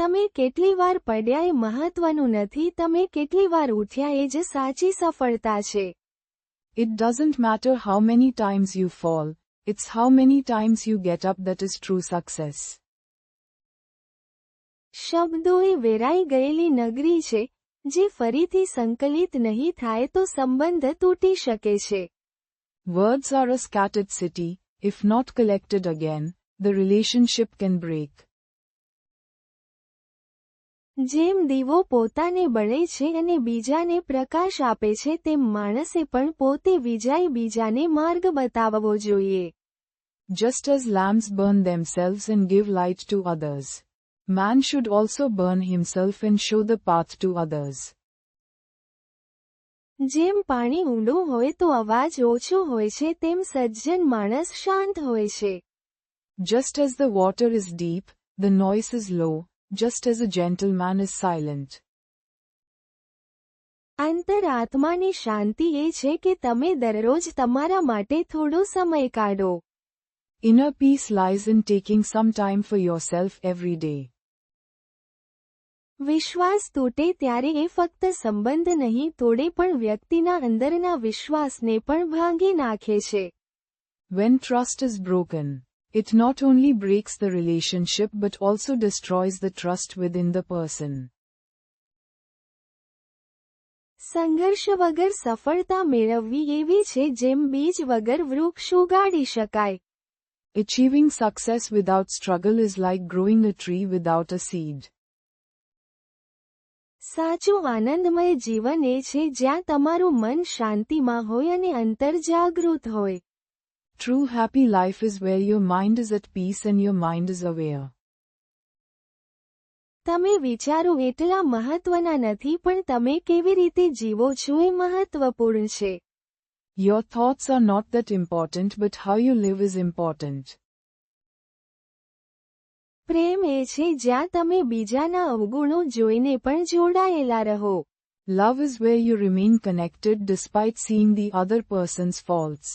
તમે કેટલી વાર પડ્યા એ મહત્વનું નથી તમે કેટલી વાર ઉઠ્યા એ જ સાચી સફળતા છે It doesn't matter how many times you fall, it's how many times you get up that is true success. શબ્દો એ વેરાઈ ગયેલી નગરી છે જે ફરીથી સંકલિત નહીં થાય તો સંબંધ તૂટી શકે છે Words are a scattered city, if not collected again, the relationship can break. જેમ દીવો પોતાને બળે છે અને બીજાને પ્રકાશ આપે છે તેમ માણસે પણ પોતે વિજાય બીજાને માર્ગ બતાવવો જોઈએ Just as lamps burn themselves and give light to others, man should also burn himself and show the path to others. જેમ પાણી ઊંડું હોય તો અવાજ ઓછો હોય છે તેમ સજ્જન માણસ શાંત હોય છે Just as the water is deep, the noise is low, just as a gentleman is silent. અંતરાત્માની શાંતિ એ છે કે તમે દરરોજ તમારા માટે થોડો સમય કાઢો inner peace lies in taking some time for yourself every day વિશ્વાસ તૂટે ત્યારે એ ફક્ત સંબંધ નહીં તોડે પણ વ્યક્તિના અંદરના વિશ્વાસને પણ ભાંગી નાખે છે when trust is broken It not only breaks the relationship but also destroys the trust within the person. સંઘર્ષ વગર સફળતા મેળવવી એવી છે જેમ Achieving success without struggle is like growing a tree without a seed. સાચું આનંદમય જીવન એ છે જ્યાં તમારું મન શાંતિમાં હોય અને અંતર જાગૃત હોય True happy life is where your mind is at peace and your mind is aware. તમે વિચારો એટલા મહત્વના નથી પણ તમે કેવી રીતે જીવો છો એ મહત્વપૂર્ણ છે Your thoughts are not that important but how you live is important. પ્રેમ એ છે જ્યાં તમે બીજાના અવગુણો જોઈને પણ જોડાયેલા રહો Love is where you remain connected despite seeing the other person's faults.